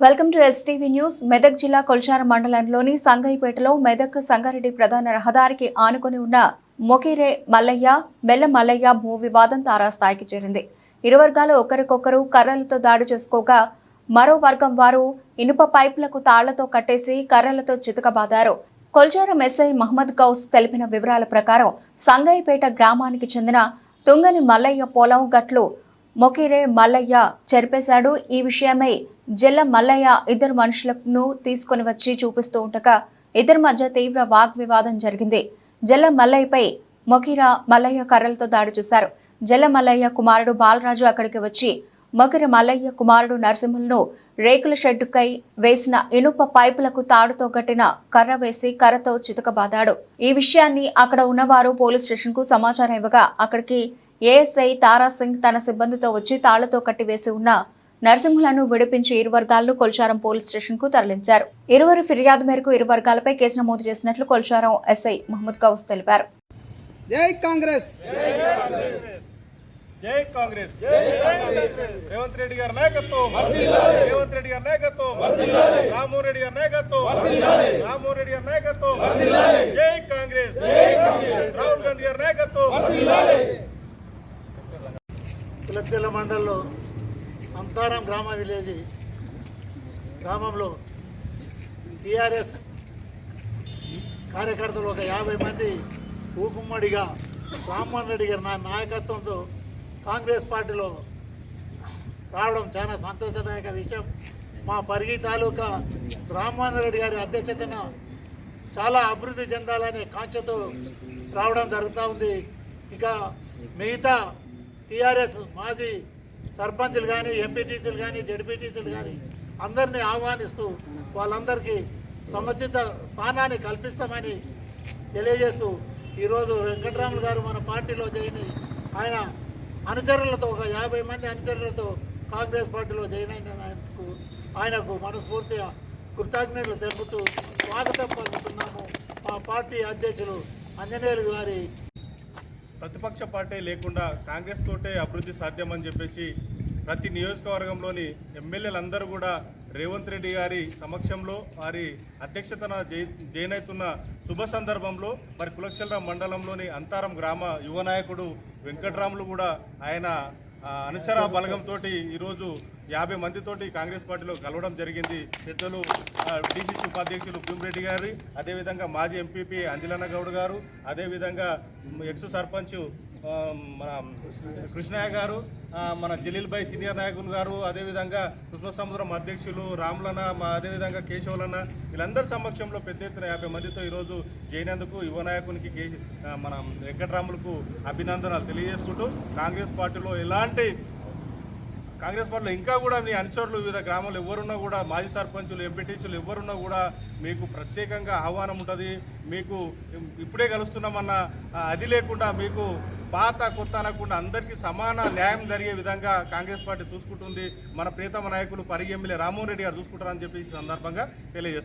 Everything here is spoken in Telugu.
Welcome to STV news. Medak జిల్లా కొల్చార మండలంలోని సంగైపేటలో మెదక్ సంగారెడ్డి ప్రధాన రహదారికి ఆనుకొని ఉన్న మొకిరే మల్లయ్య మెల్ల మల్లయ్య భూ వివాదం తారాస్థాయికి చేరింది. ఇరు వర్గాలు ఒకరికొకరు కర్రలతో దాడి చేసుకోగా మరో వర్గం వారు ఇనుప పైపులకు తాళ్ళతో కట్టేసి కర్రలతో చితకబాదారు. కొల్చారం ఎస్ఐ మహమ్మద్ గౌస్ తెలిపిన వివరాల ప్రకారం సంగైపేట గ్రామానికి చెందిన తుంగని మల్లయ్య పొలం గట్లు మొకిరే మల్లయ్య చెరిపేశాడు. ఈ విషయమై జల్ల మల్లయ్య ఇద్దరు మనుషులను తీసుకొని వచ్చి చూపిస్తూ ఉండగా ఇద్దరి మధ్య తీవ్ర వాగ్వివాదం జరిగింది. జల్ల మల్లయ్యపై మొకిరా మల్లయ్య కర్రలతో దాడి చేశారు. జల్ల మల్లయ్య కుమారుడు బాలరాజు అక్కడికి వచ్చి మొకిర మల్లయ్య కుమారుడు నరసింహులను రేకుల షెడ్డుకై వేసిన ఇనుప పైపులకు తాడుతో కట్టిన కర్ర వేసి కర్రతో చితకబాదాడు. ఈ విషయాన్ని అక్కడ ఉన్నవారు పోలీస్ స్టేషన్కు సమాచారం ఇవ్వగా అక్కడికి ఏఎస్ఐ తారాసింగ్ తన సిబ్బందితో వచ్చి తాళ్ళతో కట్టివేసి ఉన్న నరసింహులను విడిపించి ఇరు వర్గాలను కొల్చారం పోలీస్ స్టేషన్కు తరలించారు. ఇరువురి ఫిర్యాదు మేరకు ఇరు వర్గాలపై కేసు నమోదు చేసినట్లు కొల్చారం ఎస్ఐ మహమ్మద్ గౌస్ తెలిపారు. జై కాంగ్రెస్! జై కాంగ్రెస్! రేవంత్ రెడ్డి గారి నాయకత్వం! రేవంత్ రెడ్డి గారి నాయకత్వం! రామ్మోహన్ రెడ్డి గారి నాయకత్వం! రామ్మోహన్ రెడ్డి గారి నాయకత్వం జై కాంగ్రెస్ రాహుల్ గాంధీ గారి నాయకత్వం కులచెల్ల మండలంలో అంతారం గ్రామ విలేజ్ గ్రామంలో టీఆర్ఎస్ కార్యకర్తలు ఒక యాభై మంది ఊకుమ్మడిగా రామ్మోహన్ రెడ్డి గారి నా నాయకత్వంతో కాంగ్రెస్ పార్టీలో రావడం చాలా సంతోషదాయక విషయం. మా పరిగి తాలూకా రామ్మోహన్ రెడ్డి గారి అధ్యక్షతన చాలా అభివృద్ధి చెందాలనే కాంక్షతో రావడం జరుగుతూ ఉంది. ఇక మిగతా టీఆర్ఎస్ మాజీ సర్పంచులు కానీ ఎంపీటీసీలు కానీ జడ్పీటీసీలు కానీ అందరినీ ఆహ్వానిస్తూ వాళ్ళందరికీ సముచిత స్థానాన్ని కల్పిస్తామని తెలియజేస్తూ ఈరోజు వెంకటరాములు గారు మన పార్టీలో చేయని ఆయన అనుచరులతో ఒక యాభై మంది అనుచరులతో కాంగ్రెస్ పార్టీలో జాయిన్ అయినందుకు ఆయనకు మనస్ఫూర్తిగా కృతజ్ఞతలు తెలుపుతూ స్వాగతం పలుకుతున్నాము మా పార్టీ అధ్యక్షులు అంజనేయులు గారి ప్రతిపక్ష పార్టీ లేకుండా కాంగ్రెస్ తోటే అభివృద్ధి సాధ్యమని చెప్పేసి ప్రతి నియోజకవర్గంలోని ఎమ్మెల్యేలందరూ కూడా రేవంత్ రెడ్డి గారి సమక్షంలో వారి అధ్యక్షతన జై- శుభ సందర్భంలో మరి కులక్షల మండలంలోని అంతారం గ్రామ యువ నాయకుడు వెంకట్రాములు కూడా ఆయన అనుచర బలగంతో ఈరోజు యాభై మందితోటి కాంగ్రెస్ పార్టీలో కలవడం జరిగింది. పెద్దలు డిసిసి ఉపాధ్యక్షులు భీమరెడ్డి గారి అదేవిధంగా మాజీ ఎంపీపీ అంజలన్న గౌడ్ గారు అదేవిధంగా ఎక్స్ సర్పంచ్ మన కృష్ణయ్య గారు మన జలీల్ భాయ్ సీనియర్ నాయకులు గారు అదేవిధంగా కృష్ణ సముద్రం అధ్యక్షులు రాములన్న అదేవిధంగా కేశవులన్న వీళ్ళందరి సమక్షంలో పెద్ద ఎత్తున యాభై మందితో ఈరోజు జైనందుకు యువ నాయకునికి కే మన వెంకటరాములకు అభినందనలు తెలియజేసుకుంటూ కాంగ్రెస్ పార్టీలో ఎలాంటి కాంగ్రెస్ పార్టీలో ఇంకా కూడా మీ అనుచరులు వివిధ గ్రామాలు ఎవరున్నా కూడా మాజీ సర్పంచులు ఎంపీటీసీలు ఎవరున్నా కూడా మీకు ప్రత్యేకంగా ఆహ్వానం ఉంటుంది. మీకు ఇప్పుడే కలుస్తున్నామన్న అది లేకుండా మీకు పాత కొత్త అనకుండా అందరికీ సమాన న్యాయం జరిగే విధంగా కాంగ్రెస్ పార్టీ చూసుకుంటుంది. మన ప్రీతమ నాయకులు పరిగి ఎమ్మెల్యే రామ్మోహన్ రెడ్డి గారు చూసుకుంటారని చెప్పి ఈ సందర్భంగా తెలియజేస్తారు